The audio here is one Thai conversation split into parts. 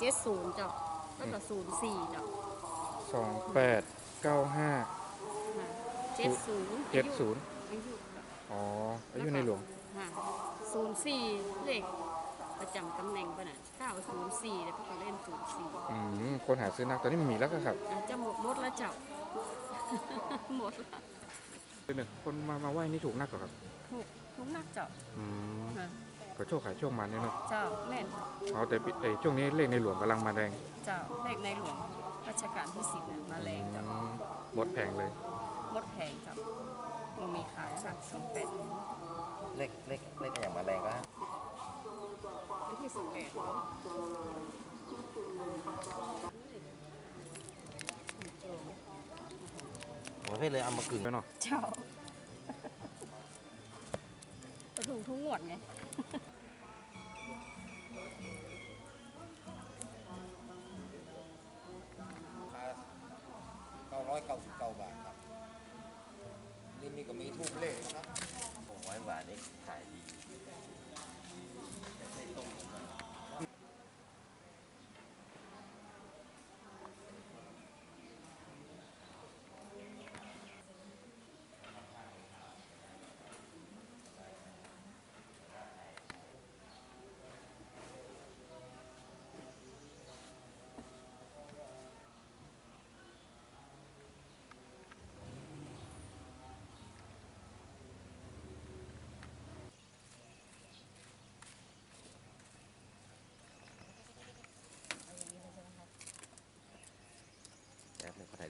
เกิดแล้วก็เจ็ดศูนย์เจ้าแล้วก็ศูนย์สี่เจ้าสองแปดเก้าห้าเจ็ดศูนย์เจ็ดศูนย์อายุเจ้าอ๋ออายุในหลวงศูนย์สี่เลขประจำตำแหน่งปะน่ะเก้าศูนย์สี่แล้วก็เล่นศูนย์สี่อืมคนหาซื้อนักตอนนี้มันมีแล้วก็ครับอาจจะหมดหมดแล้วเจ้าหมดละคือหนึ่งคนมามาไหว้นี่ถูกนักเหรอครับถูกทุกนักเจ้าอืมค่ะ ก็โชคขายโชคมันเนี่ยเนาะเจ้าแม่นเอาแต่ปีเอ้ยช่วงนี้เลขในหลวงกำลังมาแรงเจ้าเลขในหลวงรัชกาลที่สิบน่ะมาแรงเจ้าอืมหมดแผงเลยหมดแพงเจ้ามันมีขายสักสองแปดเลขเลขเลขอย่างมาแรงก็วันที่สิบแปดประเภทเลยเอามากึ่งแล้วเนาะเจ้าก็ถูกทุกงวดไง 999 บาทครับนี่มีก็มีทุกเลขนะครับ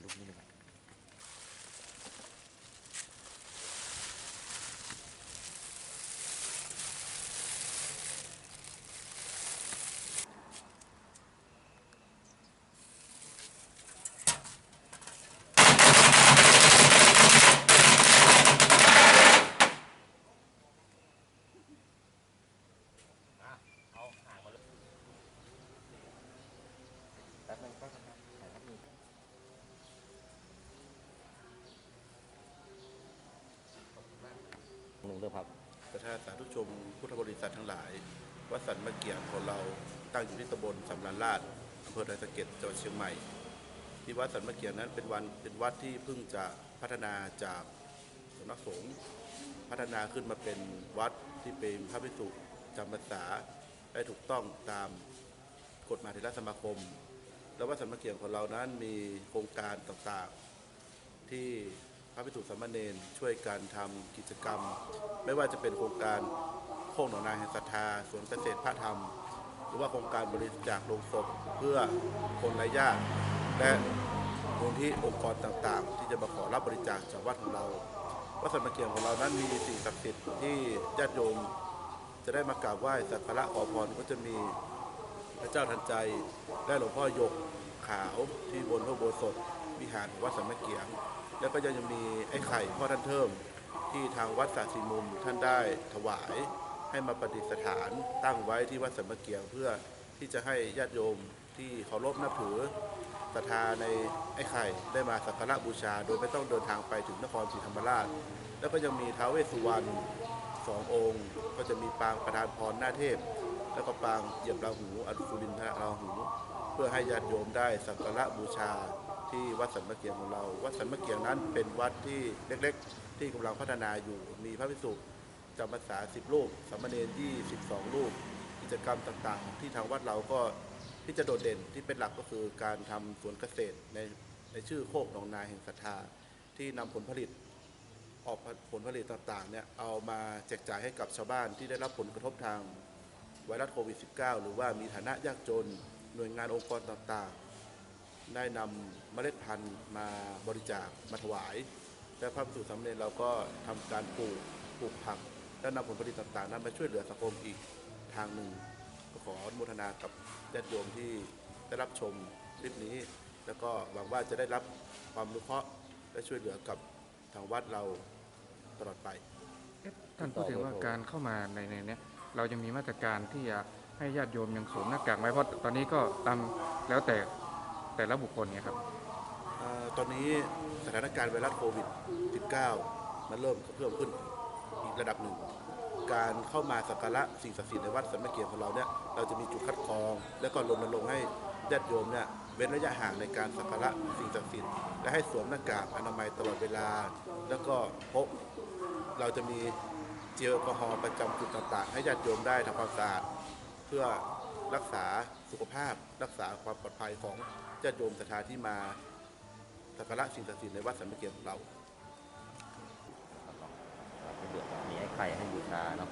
แป๊บนึงขอถ่ายรูปนิดนึง าสาธุชมพุทธบริษัททั้งหลาย วัดสันมะเกียงของเราตั้งอยู่ที่ตำบลสำราญราชอำเภอดอยสะเก็ดจังหวัดเชียงใหม่ ที่วัดสันมะเกียงนั้นเป็นวันเป็นวัดที่เพิ่งจะพัฒนาจากสำนักสงฆ์พัฒนาขึ้นมาเป็นวัดที่เป็นพระภิกษุจำพรรษาได้ถูกต้องตามกฎหมายเทรสมาคม และวัดสันมะเกียงของเรานั้นมีโครงการต่างๆที่ พระภิกษุสามเณรช่วยกันทำกิจกรรม ไม่ว่าจะเป็นโครงการโค้งหนองนาแห่งศรัทธาสวนเกษตรพระธรรม หรือว่าโครงการบริจาคลงศพเพื่อคนไร้ญาติและมูลที่องค์กรต่างๆ ที่จะมาขอรับบริจาคจากวัดของเราวัดสัมเกียงของเรานั้นมีสิ่งศักดิ์สิทธิ์ที่ญาติโยมจะได้มากราบไหว้สักการะขอพรก็จะมีพระเจ้าทันใจและหลวงพ่อหยกขาวที่บนพระโบสถวิหารวัดสัมเกียง แล้วก็ยังมีไอ้ไข่พ่อท่านเทิมที่ทางวัดสาสีมุมท่านได้ถวายให้มาประดิษฐานตั้งไว้ที่วัดสัมมเกียงเพื่อที่จะให้ญาติโยมที่เคารพนับถือศรัทธาในไอ้ไข่ได้มาสักการะบูชา โดยไม่ต้องเดินทางไปถึงนครศรีธรรมราช แล้วก็ยังมีท้าวเวสสุวรรณสององค์ ก็จะมีปางประธานพรหน้าเทพ แล้วก็ปางเหยียบราหูอดุสุรินทราหู เพื่อให้ญาติโยมได้สักการะบูชา ที่วัดสันมะเกียงของเรา วัดสันมะเกียงนั้นเป็นวัดที่เล็กๆ ที่กำลังพัฒนาอยู่ มีพระภิกษุจำพรรษา10 รูปสามเณร22 รูป กิจกรรมต่างๆ ที่ทางวัดเราก็ที่จะโดดเด่นที่เป็นหลักก็คือการทำสวนเกษตรในในชื่อโคกหนองนาแห่งศรัทธาที่นำผลผลิตออกผลผลิตต่างๆเนี่ยเอามาแจกจ่ายให้กับชาวบ้านที่ได้รับผลกระทบทางไวรัสโควิด -19 หรือว่ามีฐานะยากจน หน่วยงานองค์กรต่างๆ ได้นำเมล็ดพันธุ์มาบริจาคมาถวาย และพระภิกษุสามเณรเราก็ทำการปลูกปลูกผักและนำผลผลิตต่างๆนั้นมาช่วยเหลือสังคมอีกทางหนึ่งก็ขออนุโมทนากับญาติโยมที่ได้รับชมคลิปนี้ แล้วก็หวังว่าจะได้รับความรู้เคราะห์และช่วยเหลือกับทางวัดเราตลอดไป เอ๊ะท่านพูดถึงว่าการเข้ามาในในเนี้ยเรายังมีมาตรการที่จะให้ญาติโยมยังสวมหน้ากากไหมเพราะตอนนี้ก็ตามแล้วแต่ แต่ละบุคคลเนี่ยครับ เอ่อตอนนี้สถานการณ์ไวรัสโควิด -19 มันเริ่มเพิ่มขึ้นอีกระดับหนึ่ง การเข้ามาสักการะสิ่งศักดิ์สิทธิ์ในวัดสันมเกียรติของเราเนี่ยเราจะมีจุดคัดกรอง แล้วก็รณรงค์ให้ญาติโยมเนี่ยเว้นระยะห่างในการสักการะสิ่งศักดิ์สิทธิ์และให้สวมหน้ากากอนามัยตลอดเวลา แล้วก็พกเราจะมีเจลแอลกอฮอล์ประจำจุดต่างๆ ให้ญาติโยมได้ทำความสะอาดเพื่อ รักษาสุขภาพ รักษาความปลอดภัยของญาติโยมศรัทธาที่มาสักการะสิ่งศักดิ์สิทธิ์ในวัดสันติเกียรติของเราไม่เดือดร้อนมีไอ้ไข่ให้บูชาเนาะ